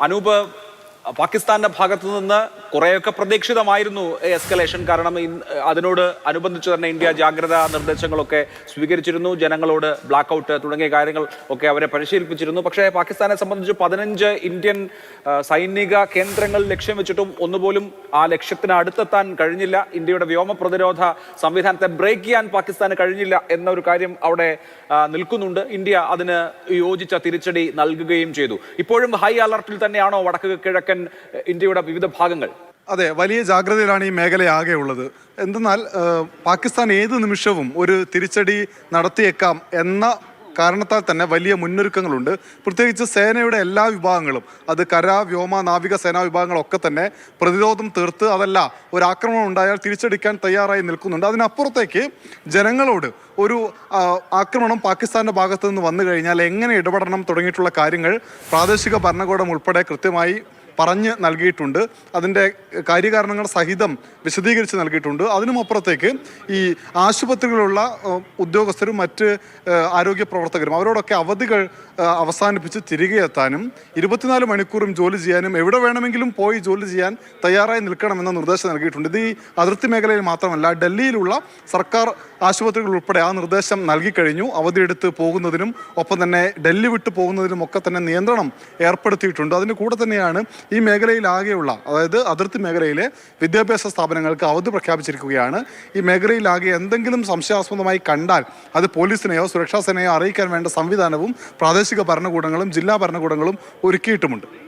അനൂപ് പാകിസ്ഥാന്റെ ഭാഗത്തു നിന്ന് കുറെയൊക്കെ പ്രതീക്ഷിതമായിരുന്നു എസ്കലേഷൻ കാരണം അതിനോട് അനുബന്ധിച്ച് തന്നെ ഇന്ത്യ ജാഗ്രതാ നിർദ്ദേശങ്ങളൊക്കെ സ്വീകരിച്ചിരുന്നു. ജനങ്ങളോട് ബ്ലാക്ക് ഔട്ട് തുടങ്ങിയ കാര്യങ്ങൾ ഒക്കെ അവരെ പരിശീലിപ്പിച്ചിരുന്നു. പക്ഷേ പാകിസ്ഥാനെ സംബന്ധിച്ച് പതിനഞ്ച് ഇന്ത്യൻ സൈനിക കേന്ദ്രങ്ങൾ ലക്ഷ്യം വെച്ചിട്ടും ഒന്നുപോലും ആ ലക്ഷ്യത്തിന് അടുത്തെത്താൻ കഴിഞ്ഞില്ല. ഇന്ത്യയുടെ വ്യോമ പ്രതിരോധ സംവിധാനത്തെ ബ്രേക്ക് ചെയ്യാൻ പാകിസ്ഥാന് കഴിഞ്ഞില്ല എന്നൊരു കാര്യം അവിടെ നിൽക്കുന്നുണ്ട്. ഇന്ത്യ അതിന് യോജിച്ച തിരിച്ചടി നൽകുകയും ചെയ്തു. ഇപ്പോഴും ഹൈ അലർട്ടിൽ തന്നെയാണോ വടക്ക് കിഴക്കൻ ഇന്ത്യയുടെ വിവിധ ഭാഗങ്ങൾ? അതെ വലിയ ജാഗ്രതയിലാണ് ഈ മേഖലയാകെ ഉള്ളത്. എന്തെന്നാൽ പാകിസ്ഥാൻ ഏത് നിമിഷവും ഒരു തിരിച്ചടി നടത്തിയേക്കാം എന്ന കാരണത്താൽ തന്നെ വലിയ മുന്നൊരുക്കങ്ങളുണ്ട്. പ്രത്യേകിച്ച് സേനയുടെ എല്ലാ വിഭാഗങ്ങളും അത് കര വ്യോമ നാവിക സേനാ വിഭാഗങ്ങളൊക്കെ തന്നെ പ്രതിരോധം തീർത്ത് അതല്ല ഒരു ആക്രമണം ഉണ്ടായാൽ തിരിച്ചടിക്കാൻ തയ്യാറായി നിൽക്കുന്നുണ്ട്. അതിനപ്പുറത്തേക്ക് ജനങ്ങളോട് ഒരു ആക്രമണം പാകിസ്ഥാന്റെ ഭാഗത്തു നിന്ന് വന്നു കഴിഞ്ഞാൽ എങ്ങനെ ഇടപെടണം തുടങ്ങിയിട്ടുള്ള കാര്യങ്ങൾ പ്രാദേശിക ഭരണകൂടം ഉൾപ്പെടെ കൃത്യമായി പറഞ്ഞ് നൽകിയിട്ടുണ്ട്. അതിന്റെ കാര്യകാരണങ്ങൾ സഹിതം വിശദീകരിച്ച് നൽകിയിട്ടുണ്ട്. അതിനും അപ്പുറത്തേക്ക് ഈ ആശുപത്രികളിലുള്ള ഉദ്യോഗസ്ഥരും മറ്റ് ആരോഗ്യ പ്രവർത്തകരും അവരോടൊക്കെ അവധികൾ അവസാനിപ്പിച്ച് തിരികെ എത്താനും ഇരുപത്തിനാല് മണിക്കൂറും ജോലി ചെയ്യാനും എവിടെ വേണമെങ്കിലും പോയി ജോലി ചെയ്യാൻ തയ്യാറായി നിൽക്കണമെന്ന നിർദ്ദേശം നൽകിയിട്ടുണ്ട്. ഇത് ഈ അതിർത്തി മേഖലയിൽ മാത്രമല്ല ഡൽഹിയിലുള്ള സർക്കാർ ആശുപത്രികൾ ഉൾപ്പെടെ ആ നിർദ്ദേശം നൽകിക്കഴിഞ്ഞു. അവധിയെടുത്ത് പോകുന്നതിനും ഒപ്പം തന്നെ ഡൽഹി വിട്ടു പോകുന്നതിനും ഒക്കെ തന്നെ നിയന്ത്രണം ഏർപ്പെടുത്തിയിട്ടുണ്ട്. അതിന് കൂടെ തന്നെയാണ് ഈ മേഖലയിലാകെയുള്ള അതായത് അതിർത്തി മേഖലയിലെ വിദ്യാഭ്യാസ സ്ഥാപനങ്ങൾക്ക് അവധി പ്രഖ്യാപിച്ചിരിക്കുകയാണ്. ഈ മേഖലയിലാകെ എന്തെങ്കിലും സംശയാസ്പദമായി കണ്ടാൽ അത് പോലീസിനെയോ സുരക്ഷാ സേനയോ അറിയിക്കാൻ വേണ്ട സംവിധാനവും പ്രാദേശിക ഭരണകൂടങ്ങളും ജില്ലാ ഭരണകൂടങ്ങളും ഒരുക്കിയിട്ടുമുണ്ട്.